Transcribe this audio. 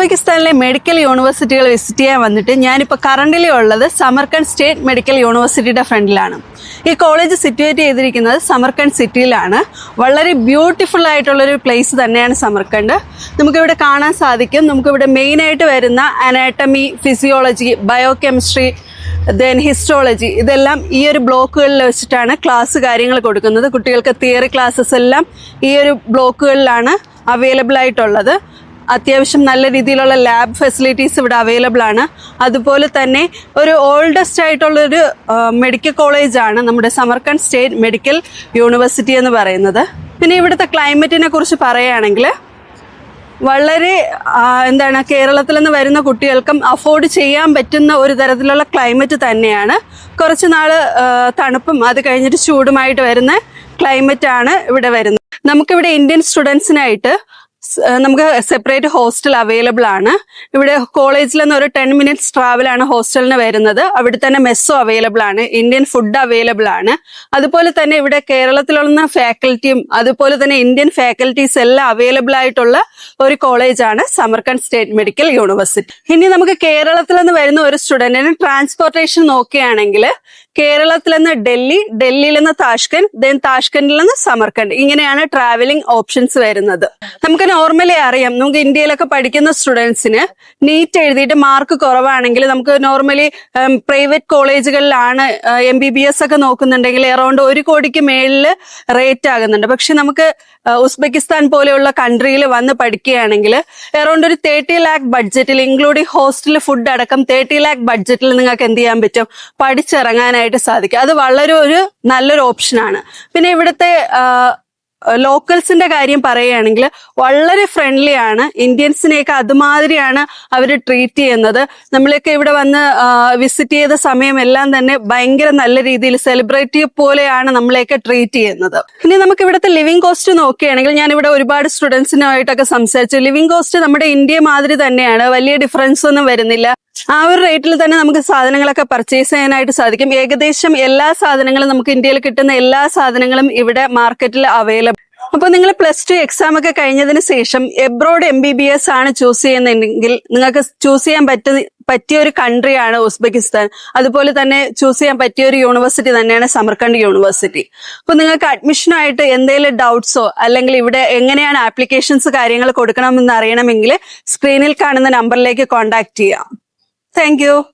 ഉസ്ബെക്കിസ്ഥാനിലെ medical യൂണിവേഴ്സിറ്റികൾ visit ചെയ്യാൻ വന്നിട്ട് ഞാനിപ്പോൾ കറണ്ടിലി ഉള്ളത് സമർക്കണ്ട് സ്റ്റേറ്റ് മെഡിക്കൽ യൂണിവേഴ്സിറ്റിയുടെ ഫ്രണ്ടിലാണ്. ഈ കോളേജ് സിറ്റുവേറ്റ് ചെയ്തിരിക്കുന്നത് സമർക്കണ്ട് സിറ്റിയിലാണ് വളരെ ബ്യൂട്ടിഫുൾ ആയിട്ടുള്ളൊരു പ്ലേസ് തന്നെയാണ് സമർക്കണ്ട് നമുക്കിവിടെ കാണാൻ സാധിക്കും. നമുക്കിവിടെ മെയിനായിട്ട് വരുന്ന anatomy physiology biochemistry then histology ഇതെല്ലാം ഈ ഒരു ബ്ലോക്കുകളിൽ വെച്ചിട്ടാണ് ക്ലാസ് കാര്യങ്ങൾ കൊടുക്കുന്നത്. കുട്ടികൾക്ക് തിയറി ക്ലാസ്സസ് എല്ലാം ഈ ഒരു ബ്ലോക്കുകളിലാണ് അവൈലബിൾ ആയിട്ടുള്ളത്. അത്യാവശ്യം നല്ല രീതിയിലുള്ള ലാബ് ഫെസിലിറ്റീസ് ഇവിടെ അവൈലബിൾ ആണ്. അതുപോലെ തന്നെ ഒരു ഓൾഡസ്റ്റ് ആയിട്ടുള്ളൊരു മെഡിക്കൽ കോളേജാണ് നമ്മുടെ സമർക്കണ്ട് സ്റ്റേറ്റ് മെഡിക്കൽ യൂണിവേഴ്സിറ്റി എന്ന് പറയുന്നത്. പിന്നെ ഇവിടുത്തെ ക്ലൈമറ്റിനെ കുറിച്ച് പറയുകയാണെങ്കിൽ വളരെ എന്താണ് കേരളത്തിൽ നിന്ന് വരുന്ന കുട്ടികൾക്കും അഫോർഡ് ചെയ്യാൻ പറ്റുന്ന ഒരു തരത്തിലുള്ള ക്ലൈമറ്റ് തന്നെയാണ്. കുറച്ച് നാൾ തണുപ്പും അത് കഴിഞ്ഞിട്ട് ചൂടുമായിട്ട് വരുന്ന ക്ലൈമറ്റാണ് ഇവിടെ വരുന്നത്. നമുക്കിവിടെ ഇന്ത്യൻ സ്റ്റുഡൻസിനായിട്ട് നമുക്ക് സെപ്പറേറ്റ് ഹോസ്റ്റൽ അവൈലബിൾ ആണ്. ഇവിടെ കോളേജിൽ നിന്ന് ഒരു ടെൻ മിനിറ്റ്സ് ട്രാവലാണ് ഹോസ്റ്റലിന് വരുന്നത്. അവിടെ തന്നെ മെസ്സോ അവൈലബിൾ ആണ്. ഇന്ത്യൻ ഫുഡ് അവൈലബിൾ ആണ്. അതുപോലെ തന്നെ ഇവിടെ കേരളത്തിലുള്ള ഫാക്കൽറ്റിയും അതുപോലെ തന്നെ ഇന്ത്യൻ ഫാക്കൽറ്റീസ് എല്ലാം അവൈലബിൾ ആയിട്ടുള്ള ഒരു കോളേജാണ് സമർക്കണ്ട് സ്റ്റേറ്റ് മെഡിക്കൽ യൂണിവേഴ്സിറ്റി ഇനി നമുക്ക് കേരളത്തിൽ നിന്ന് വരുന്ന ഒരു സ്റ്റുഡന്റിന് ട്രാൻസ്പോർട്ടേഷൻ നോക്കുകയാണെങ്കിൽ കേരളത്തിൽ നിന്ന് ഡൽഹി ഡൽഹിയിൽ നിന്ന് താഷ്കൻഡ് ദെൻ താഷ്കൻഡിൽ നിന്ന് സമർക്കണ്ട്. ഇങ്ങനെയാണ് ട്രാവലിംഗ് ഓപ്ഷൻസ് വരുന്നത്. നമുക്ക് നോർമലി അറിയാം. നമുക്ക് ഇന്ത്യയിലൊക്കെ പഠിക്കുന്ന സ്റ്റുഡൻസിന് നീറ്റ് എഴുതിയിട്ട് മാർക്ക് കുറവാണെങ്കിൽ നമുക്ക് നോർമലി പ്രൈവറ്റ് കോളേജുകളിലാണ് എം ബി ബി എസ് ഒക്കെ നോക്കുന്നുണ്ടെങ്കിൽ അറൗണ്ട് ഒരു കോടിക്ക് മേളിൽ റേറ്റ് ആകുന്നുണ്ട്. പക്ഷെ നമുക്ക് ഉസ്ബെക്കിസ്ഥാൻ പോലെയുള്ള കൺട്രിയിൽ വന്ന് പഠിക്കുകയാണെങ്കിൽ അറൗണ്ട് ഒരു തേർട്ടി ലാക്ക് ബഡ്ജറ്റിൽ ഇൻക്ലൂഡിംഗ് ഹോസ്റ്റൽ ഫുഡ് അടക്കം തേർട്ടി ലാക്ക് ബഡ്ജറ്റിൽ നിങ്ങൾക്ക് എന്ത് ചെയ്യാൻ പറ്റും? പഠിച്ചിറങ്ങാനായിട്ട് സാധിക്കും. അത് വളരെ ഒരു നല്ലൊരു ഓപ്ഷനാണ് പിന്നെ ഇവിടുത്തെ ലോക്കൽസിന്റെ കാര്യം പറയുകയാണെങ്കിൽ വളരെ ഫ്രണ്ട്ലി ആണ്. ഇന്ത്യൻസിനെയൊക്കെ അതുമാതിരിയാണ് അവർ ട്രീറ്റ് ചെയ്യുന്നത്. നമ്മളൊക്കെ ഇവിടെ വന്ന് വിസിറ്റ് ചെയ്ത സമയമെല്ലാം തന്നെ ഭയങ്കര നല്ല രീതിയിൽ സെലിബ്രേറ്റ് പോലെയാണ് നമ്മളെയൊക്കെ ട്രീറ്റ് ചെയ്യുന്നത്. ഇനി നമുക്ക് ഇവിടുത്തെ ലിവിംഗ് കോസ്റ്റ് നോക്കുകയാണെങ്കിൽ ഞാൻ ഇവിടെ ഒരുപാട് സ്റ്റുഡൻസിനായിട്ടൊക്കെ സംസാരിച്ചു. ലിവിംഗ് കോസ്റ്റ് നമ്മുടെ ഇന്ത്യ മാതിരി തന്നെയാണ്. വലിയ ഡിഫറൻസ് ഒന്നും വരുന്നില്ല. ആ ഒരു റേറ്റിൽ തന്നെ നമുക്ക് സാധനങ്ങളൊക്കെ പർച്ചേസ് ചെയ്യാനായിട്ട് സാധിക്കും. ഏകദേശം എല്ലാ സാധനങ്ങളും നമുക്ക് ഇന്ത്യയിൽ കിട്ടുന്ന എല്ലാ സാധനങ്ങളും ഇവിടെ മാർക്കറ്റിൽ അവൈലബിൾ അപ്പൊ നിങ്ങൾ പ്ലസ് ടു എക്സാം ഒക്കെ കഴിഞ്ഞതിന് ശേഷം abroad M B B S ആണ് ചൂസ് ചെയ്യുന്നതെങ്കിൽ നിങ്ങൾക്ക് ചൂസ് ചെയ്യാൻ പറ്റുന്ന പറ്റിയ ഒരു കൺട്രിയാണ് ഉസ്ബെക്കിസ്ഥാൻ. അതുപോലെ തന്നെ ചൂസ് ചെയ്യാൻ പറ്റിയ ഒരു യൂണിവേഴ്സിറ്റി തന്നെയാണ് സമർക്കണ്ട് യൂണിവേഴ്സിറ്റി അപ്പൊ നിങ്ങൾക്ക് അഡ്മിഷനായിട്ട് എന്തെങ്കിലും ഡൗട്ട്സോ അല്ലെങ്കിൽ ഇവിടെ എങ്ങനെയാണ് ആപ്ലിക്കേഷൻസ് കാര്യങ്ങൾ കൊടുക്കണമെന്ന് അറിയണമെങ്കിൽ സ്ക്രീനിൽ കാണുന്ന നമ്പറിലേക്ക് കോൺടാക്ട് ചെയ്യാം. Thank you.